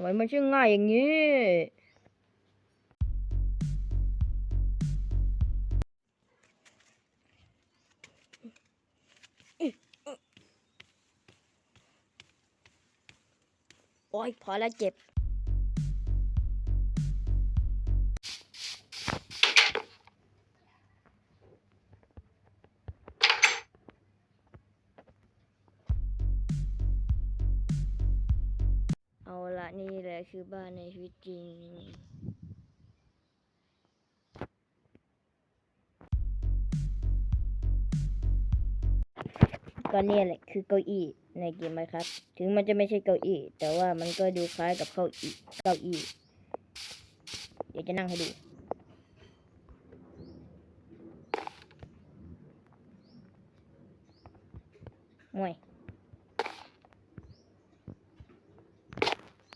ทำไมมันช่ง่ายอย่างนี้โอ้ยพอแล้วเจ็บ คือบ้านในชีวิตจริงก็เนี่ยแหละคือเก้าอี้ในเกมไหมครับ ถึงมันจะไม่ใช่เก้าอี้ แต่ว่ามันก็ดูคล้ายกับเก้าอี้เก้าอี้ เดี๋ยวจะนั่งให้ดู มวย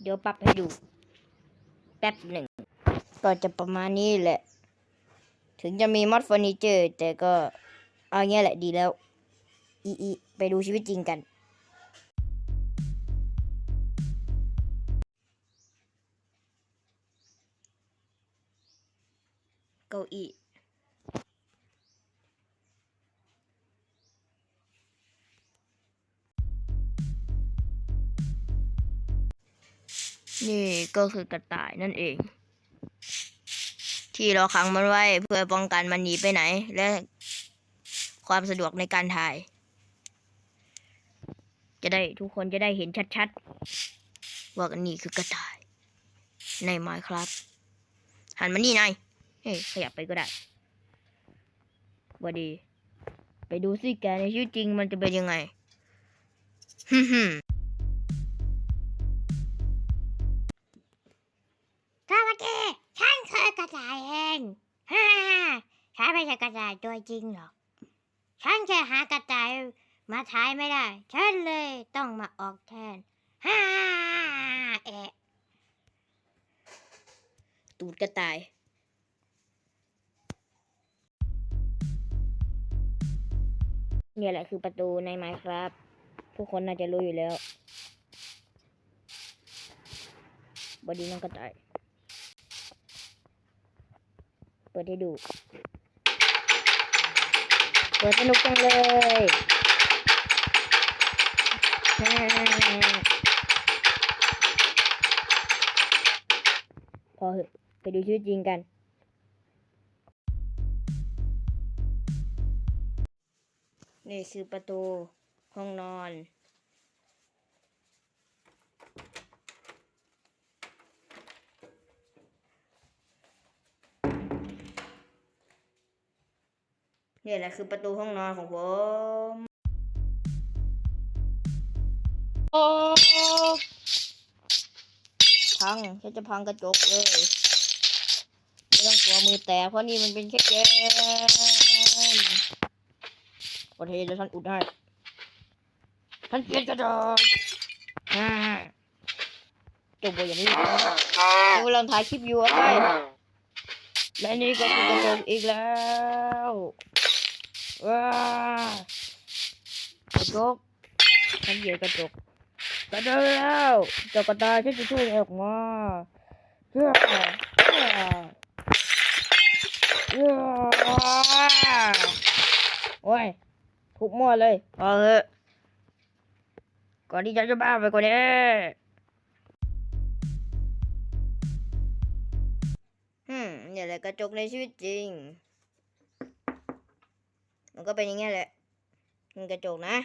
เดี๋ยวปรับให้ดู แป๊บหนึ่ง ก็จะประมาณนี้แหละ ถึงจะมีมอดเฟอร์นิเจอร์ แต่ก็เอาเงี้ยแหละดีแล้ว อีอีไปดูชีวิตจริงกัน เก้าอี้ นี่ก็คือกระต่ายนั่นเอง ที่เราขังมันไว้เพื่อป้องกันมันหนีไปไหน และความสะดวกในการถ่าย จะได้ทุกคนจะได้เห็นชัดๆ ว่านี่คือกระต่าย ในไมค์ครับ หันมานี่นายเฮ้ยขยับไปก็ได้ว่าดี ไปดูสิแกในชีวิตจริงมันจะเป็นยังไงฮึม ไม่ใช่กระต่ายตัวจริงหรอก ฉันแค่หากระต่ายมาถ่ายไม่ได้ ฉันเลยต้องมาออกแทนฮ่าเอะตูดกระต่ายเนี่ยแหละคือประตูในไมค์ครับ ทุกคนน่าจะรู้อยู่แล้วบอดี้น้องกระต่าย เปิดให้ดู สนุกจังเลยพอเหอะไปดูชีวิตจริงกัน นี่คือประตูห้องนอน นี่แหละคือประตูห้องนอนของผมโอ้พังฉันจะพังกระจกเลย ไม่ต้องกลัวมือแตกเพราะนี่มันเป็นแค่เกมโอเคแล้วฉันอุดให้ฉันเกลียดกระจกอ่าจบไปอย่างนี้เรากำลังถ่ายคลิปอยู่อะไร และนี่ก็คือกระจกอีกแล้วว้ากระจกฉันเหยียดกระจกกระจกแล้วเจ้ากระต่ายฉันจะช่วยออกมาเพื่อเพื่อเอ้อโอ้ยทุบมั่วเลยพอาเถอะก่อนที่จะจะบ้าไปกว่านี้ นี่แหละกระจกในชีวิตจริง มันก็เป็นอย่างเงี้ยแหละมันกระจกนะ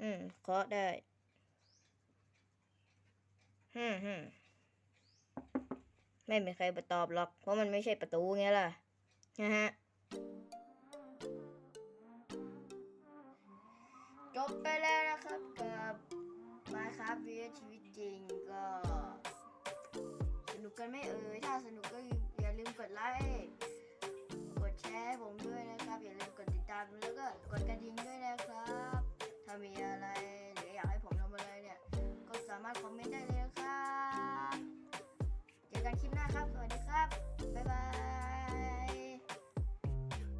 อืมเคาะได้ฮึมฮึมไม่มีใครมาตอบหรอก เพราะมันไม่ใช่ประตูไงล่ะ นะฮะ จบไปแล้วนะครับกับมครับวีชีวิตจริงก็ นุกกันไหม่เอ่ยถ้าสนุก